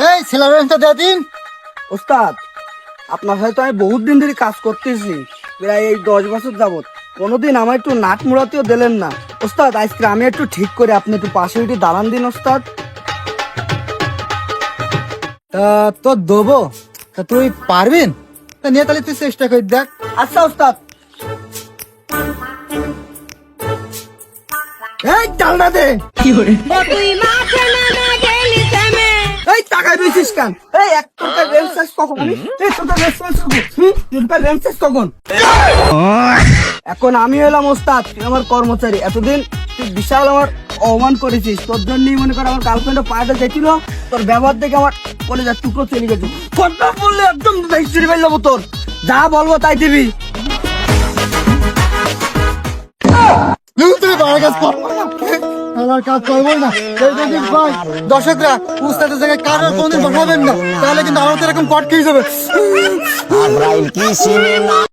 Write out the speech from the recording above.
এই সিলারেন্সটা দিয়ে দিন ওস্তাদ আপনার হয়তো আমি বহুত দিন ধরে কাজ করতেছি প্রায় এই দশ বছর যাবত কোনোদিন আমার একটু নাট মুড়াতেও দিলেন না। ওস্তাদ আজকে আমি একটু ঠিক করে আপনি একটু পাশে উঠে দাঁড়ান দিন ওস্তাদ। তা তোর দেবো। তা তুই পারবেন তা নিয়ে তাহলে তুই চেষ্টা করে দেখ। আচ্ছা ওস্তাদ। এই ডালটা দে। তুই মাঠে নামা গেলি থেমে এই বেশিস কেন? এই এক টাকা রেল শেষ কখন? এই তোটা রেল শেষ টাকা রেল শেষ কখন? এখন আমি হলাম ওস্তাদ তুই আমার কর্মচারী। এতদিন তুই বিশাল আমার অপমান করেছিস। তোর জন্যই মনে কর আমার গার্লফ্রেন্ডের পায়েটা দেখছিল তোর ব্যবহার দেখে আমার কলেজার টুকরো চলে গেছে। ফটো বললে একদম হিস্ট্রি ফেল যাব তোর। যা বলব তাই দিবি। তুই বড় কাজ আমার কাজ করব না। ভাই, দর্শকরা, উস্তাদের জায়গায় কারও কোনদিন বসাবেন না। তাহলে কিন্তু আমার তো এরকম কট খেয়ে